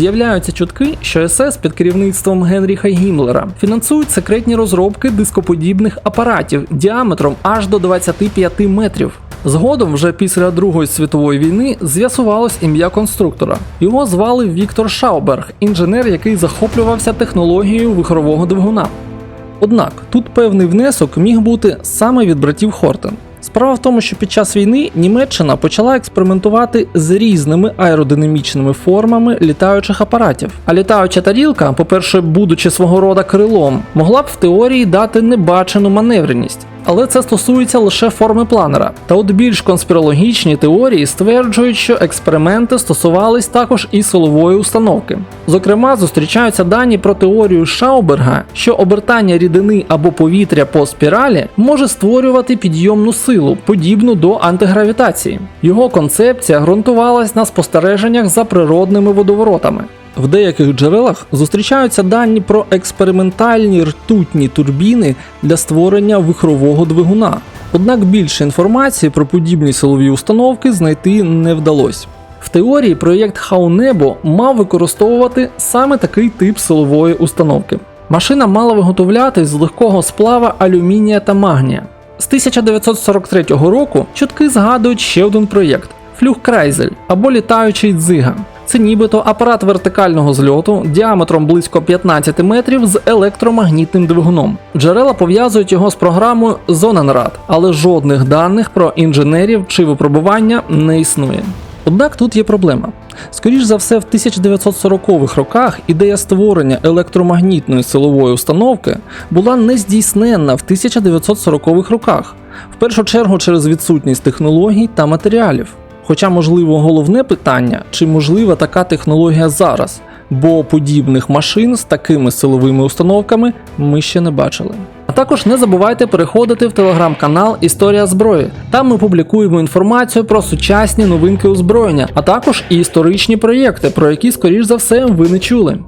З'являються чутки, що СС під керівництвом Генріха Гіммлера фінансують секретні розробки дископодібних апаратів діаметром аж до 25 метрів. Згодом, вже після Другої світової війни, з'ясувалось ім'я конструктора. Його звали Віктор Шауберг, інженер, який захоплювався технологією вихорового двигуна. Однак тут певний внесок міг бути саме від братів Хортен. Справа в тому, що під час війни Німеччина почала експериментувати з різними аеродинамічними формами літаючих апаратів. А літаюча тарілка, по-перше, будучи свого рода крилом, могла б в теорії дати небачену маневреність. Але це стосується лише форми планера. Та от більш конспірологічні теорії стверджують, що експерименти стосувались також і силової установки. Зокрема, зустрічаються дані про теорію Шауберга, що обертання рідини або повітря по спіралі може створювати підйомну силу, подібну до антигравітації. Його концепція ґрунтувалась на спостереженнях за природними водоворотами. В деяких джерелах зустрічаються дані про експериментальні ртутні турбіни для створення вихрового двигуна. Однак більше інформації про подібні силові установки знайти не вдалося. В теорії проєкт Хаунебо мав використовувати саме такий тип силової установки. Машина мала виготовляти з легкого сплава алюмінія та магнія. З 1943 року чутки згадують ще один проєкт Флюхкрайзель або літаючий дзига. Це нібито апарат вертикального зльоту діаметром близько 15 метрів з електромагнітним двигуном. Джерела пов'язують його з програмою Zonenrad, але жодних даних про інженерів чи випробування не існує. Однак тут є проблема. Скоріш за все, в 1940-х роках ідея створення електромагнітної силової установки була нездійсненна в 1940-х роках, в першу чергу через відсутність технологій та матеріалів. Хоча, можливо, головне питання, чи можлива така технологія зараз, бо подібних машин з такими силовими установками ми ще не бачили. А також не забувайте переходити в телеграм-канал Історія зброї. Там ми публікуємо інформацію про сучасні новинки озброєння, а також і історичні проєкти, про які, скоріш за все, ви не чули.